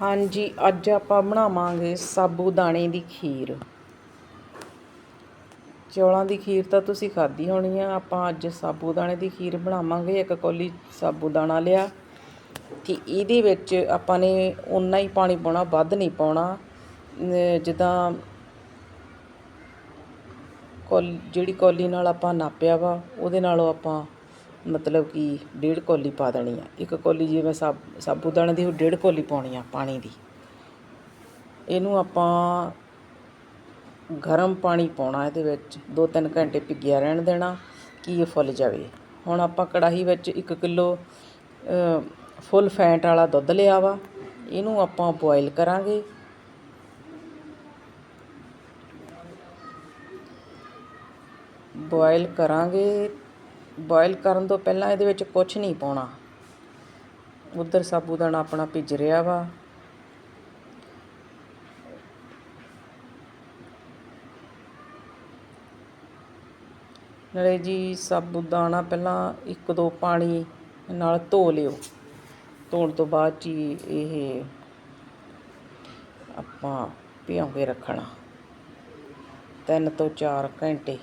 ਹਾਂਜੀ, ਅੱਜ ਆਪਾਂ ਬਣਾਵਾਂਗੇ ਸਾਬੂਦਾਣੇ ਦੀ ਖੀਰ। ਚੌਲਾਂ ਦੀ ਖੀਰ ਤਾਂ ਤੁਸੀਂ ਖਾਧੀ ਹੋਣੀ ਆ। ਆਪਾਂ ਅੱਜ ਸਾਬੂਦਾਣੇ ਦੀ ਖੀਰ ਬਣਾਵਾਂਗੇ। ਇੱਕ ਕੌਲੀ ਸਾਬੂਦਾਣਾ ਲਿਆ। ਤੇ ਇਹਦੇ ਵਿੱਚ ਆਪਾਂ ਨੇ ਉਨਾ ਹੀ ਪਾਣੀ ਪਾਉਣਾ, ਵੱਧ ਨਹੀਂ ਪਾਉਣਾ। ਜਿੱਦਾਂ ਕੌਲ, ਜਿਹੜੀ ਕੌਲੀ ਨਾਲ ਆਪਾਂ ਨਾਪਿਆ ਵਾ, ਉਹਦੇ ਨਾਲੋਂ ਆਪਾਂ ਮਤਲਬ ਕਿ ਡੇਢ ਕੌਲੀ ਪਾ ਦੇਣੀ ਆ। ਇੱਕ ਕੌਲੀ ਜਿਵੇਂ ਸਾਬ ਸਾਬੂ ਦਾਣੇ ਦੀ ਉਹ ਡੇਢ ਕੌਲੀ ਪਾਉਣੀ ਆ ਪਾਣੀ ਦੀ। ਇਹਨੂੰ ਆਪਾਂ ਗਰਮ ਪਾਣੀ ਪਾਉਣਾ ਇਹਦੇ ਵਿੱਚ। 2-3 ਘੰਟੇ ਭਿੱਗਿਆ ਰਹਿਣ ਦੇਣਾ, ਕਿ ਇਹ ਫੁੱਲ ਜਾਵੇ। ਹੁਣ ਆਪਾਂ ਕੜਾਹੀ ਵਿੱਚ 1 ਕਿਲੋ ਫੁੱਲ ਫੈਟ ਵਾਲਾ ਦੁੱਧ ਲਿਆ ਵਾ। ਇਹਨੂੰ ਆਪਾਂ ਬੋਇਲ ਕਰਾਂਗੇ। ਬੋਇਲ ਕਰਾਂਗੇ ਬੋਇਲ ਕਰਨ ਤੋਂ ਪਹਿਲਾਂ ਇਹਦੇ ਵਿੱਚ ਕੁਝ ਨਹੀਂ ਪਾਉਣਾ। ਉਧਰ ਸਾਬੂਦਾਣਾ ਆਪਣਾ ਭਿੱਜ ਰਿਹਾ ਵਾ। ਨਾਲੇ ਜੀ ਸਾਬੂਦਾਣਾ ਪਹਿਲਾਂ ਇੱਕ ਦੋ ਪਾਣੀ ਨਾਲ ਧੋ ਲਿਓ। ਧੋਣ ਤੋਂ ਬਾਅਦ ਜੀ ਇਹ ਆਪਾਂ ਭਿਉਂ ਕੇ ਰੱਖਣਾ। ਤਿੰਨ ਤੋਂ 4 ਘੰਟੇ।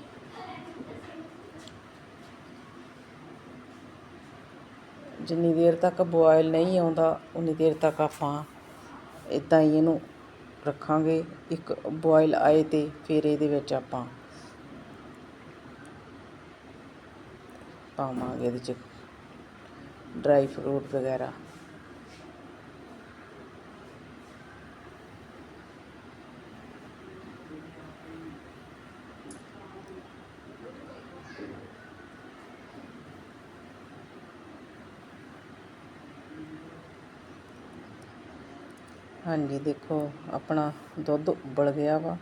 ਜਿੰਨੀ ਦੇਰ ਤੱਕ ਬੋਇਲ ਨਹੀਂ ਆਉਂਦਾ, ਉਨੀ ਦੇਰ ਤੱਕ ਆਪਾਂ ਇੱਦਾਂ ਹੀ ਇਹਨੂੰ ਰੱਖਾਂਗੇ। ਇੱਕ ਬੋਇਲ ਆਏ ਤੇ ਫਿਰ ਇਹਦੇ ਵਿੱਚ ਆਪਾਂ ਪਾਵਾਂਗੇ ਇਹਦੇ ਚ ਡਰਾਈ ਫਰੂਟ ਵਗੈਰਾ। ਹਾਂਜੀ, ਦੇਖੋ, ਆਪਣਾ ਦੁੱਧ ਉਬਲ ਗਿਆ ਵਾ।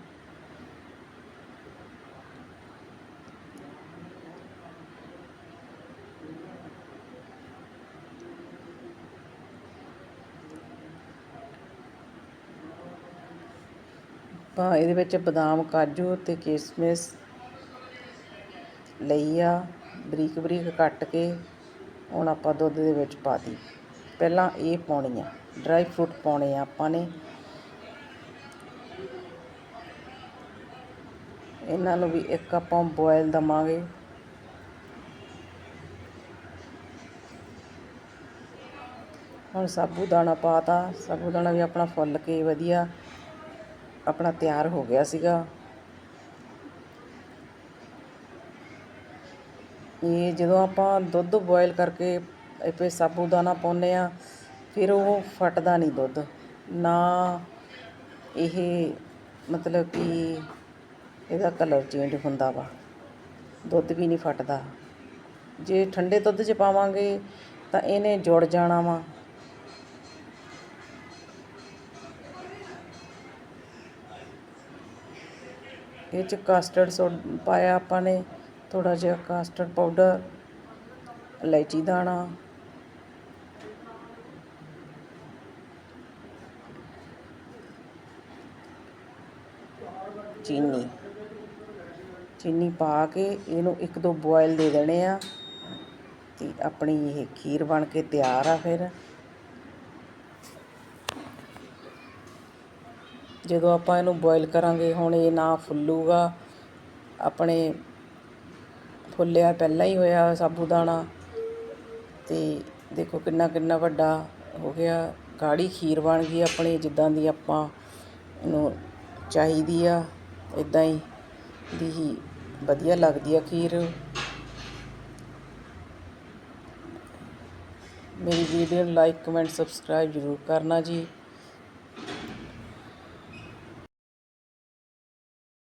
ਆਪਾਂ ਇਹਦੇ ਵਿੱਚ ਬਦਾਮ, ਕਾਜੂ ਤੇ ਕਿਸ਼ਮਿਸ਼ ਲਈ ਆ ਬਰੀਕ ਬਰੀਕ ਕੱਟ ਕੇ ਹੁਣ ਆਪਾਂ ਦੁੱਧ ਦੇ ਵਿੱਚ ਪਾ ਦੀ ਪਹਿਲਾਂ ਇਹ ਪਾਉਣੀ ਆ ਡਰਾਈ ਫਰੂਟ ਪਾਉਣੇ ਆ ਆਪਾਂ ਨੇ। ਇਹਨਾਂ ਨੂੰ ਵੀ ਇੱਕ ਆਪਾਂ ਬੋਇਲ ਦਵਾਂਗੇ। ਹੁਣ ਸਾਬੂ ਸਾਬੂਦਾਣਾ ਪਾਤਾ, ਸਾਬੂਦਾਣਾ ਵੀ ਆਪਣਾ ਫੁੱਲ ਕੇ ਵਧੀਆ ਆਪਣਾ ਤਿਆਰ ਹੋ ਗਿਆ ਸੀਗਾ। ਇਹ ਜਦੋਂ ਆਪਾਂ ਦੁੱਧ ਬੋਇਲ ਕਰਕੇ ਇਹ ਸਾਬੂਦਾਨਾ ਪਾਉਂਦੇ ਹਾਂ, ਫਿਰ ਉਹ ਫਟਦਾ ਨਹੀਂ ਦੁੱਧ। ਨਾ ਇਹ ਮਤਲਬ ਕਿ ਇਹਦਾ ਕਲਰ ਚੇਂਜ ਹੁੰਦਾ ਵਾ। ਦੁੱਧ ਵੀ ਨਹੀਂ ਫਟਦਾ। ਜੇ ਠੰਡੇ ਦੁੱਧ 'ਚ ਪਾਵਾਂਗੇ ਤਾਂ ਇਹਨੇ ਜੁੜ ਜਾਣਾ ਵਾ। ਇਹ 'ਚ ਕਸਟਰਡ ਸੋਡ ਪਾਇਆ ਆਪਾਂ ਨੇ ਥੋੜਾ ਜਿਹਾ ਕਸਟਰਡ ਪਾਊਡਰ ਇਲਾਇਚੀ ਦਾਣਾ ਚੀਨੀ। ਚੀਨੀ ਪਾ ਕੇ ਇਹਨੂੰ ਇੱਕ ਦੋ ਬੋਇਲ ਦੇ ਦੇਣੇ ਆ ਤੇ ਆਪਣੀ ਇਹ ਖੀਰ ਬਣ ਕੇ ਤਿਆਰ ਆ ਫਿਰ। ਜਦੋਂ ਆਪਾਂ ਇਹਨੂੰ ਬੋਇਲ ਕਰਾਂਗੇ, ਹੁਣ ਇਹ ਨਾ ਫੁੱਲੂਗਾ। ਆਪਣੇ ਫੁੱਲਿਆ ਪਹਿਲਾਂ ਹੀ ਹੋਇਆ ਸਾਬੂਦਾਣਾ ਤੇ ਦੇਖੋ ਕਿੰਨਾ ਕਿੰਨਾ ਵੱਡਾ ਹੋ ਗਿਆ। ਗਾੜੀ ਖੀਰ ਬਣ ਗਈ ਆਪਣੇ, ਜਿੱਦਾਂ ਦੀ ਆਪਾਂ ਨੂੰ ਚਾਹੀਦੀ ਆ। ਇੱਦਾਂ ਹੀ ਦੀ ਹੀ ਵਧੀਆ ਲੱਗਦੀ ਆ ਖੀਰ। ਮੇਰੀ ਵੀਡੀਓ ਨੂੰ ਲਾਈਕ ਕਮੈਂਟ ਸਬਸਕ੍ਰਾਈਬ ਜ਼ਰੂਰ ਕਰਨਾ ਜੀ।